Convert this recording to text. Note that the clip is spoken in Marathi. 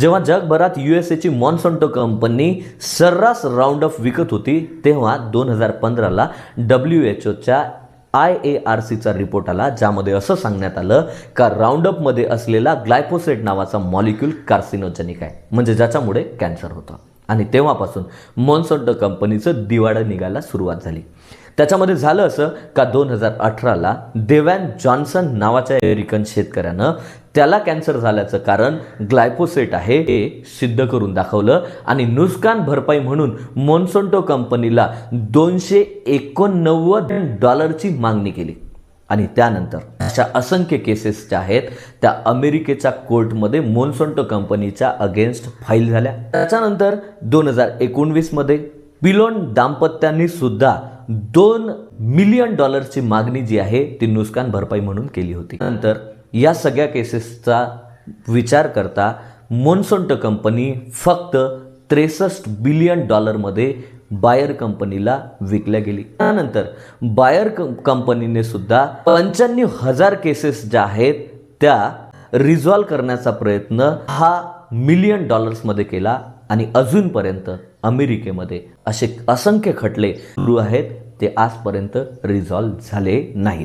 जेव्हा जगभरात यू एस एची मॉन्सॉन्टो कंपनी सर्रास राऊंड ऑफ विकत होती तेव्हा दोन हजार पंधराला डब्ल्यू एच ओच्या आय ए आर सीचा रिपोर्ट आला ज्यामध्ये असं सांगण्यात आलं का राऊंडअपमध्ये असलेला ग्लायफोसेट नावाचा मॉलिक्यूल कार्सिनोजेनिक आहे. म्हणजे ज्याच्यामुळे कॅन्सर होतं. आणि तेव्हापासून मॉन्सॉन्टो कंपनीचं दिवाळं निघायला सुरुवात झाली. त्याच्यामध्ये झालं असं का दोन हजार अठराला देवॅन जॉन्सन नावाच्या अमेरिकन शेतकऱ्यानं त्याला कॅन्सर झाल्याचं कारण ग्लायपोसेट आहे हे सिद्ध करून दाखवलं आणि नुकसान भरपाई म्हणून मॉन्सोंटो कंपनीला दोनशे एकोणनव्वद डॉलरची मागणी केली. आणि त्यानंतर अशा असंख्य केसेस ज्या आहेत त्या अमेरिकेच्या कोर्टमध्ये मोन्सोंटो कंपनीच्या अगेन्स्ट फाईल झाल्या. त्याच्यानंतर दोन हजार एकोणवीसमध्ये पिलोन दाम्पत्यांनी सुद्धा दोन मिलियन डॉलरची मागणी जी आहे ती नुकसान भरपाई म्हणून केली होती. नंतर या सगळ्या केसेसचा विचार करता मोन्सोंटो कंपनी फक्त त्रेसष्ट बिलियन डॉलरमध्ये बायर कंपनीला विकल्या गेली. त्यानंतर बायर कंपनीने सुद्धा पंच्याण्णव हजार केसेस ज्या आहेत त्या रिझॉल्व करण्याचा प्रयत्न हा मिलियन डॉलर्समध्ये केला आणि अजूनपर्यंत अमेरिकेमध्ये असे असंख्य खटले सुरू आहेत ते आजपर्यंत रिझॉल्व झाले नाहीत.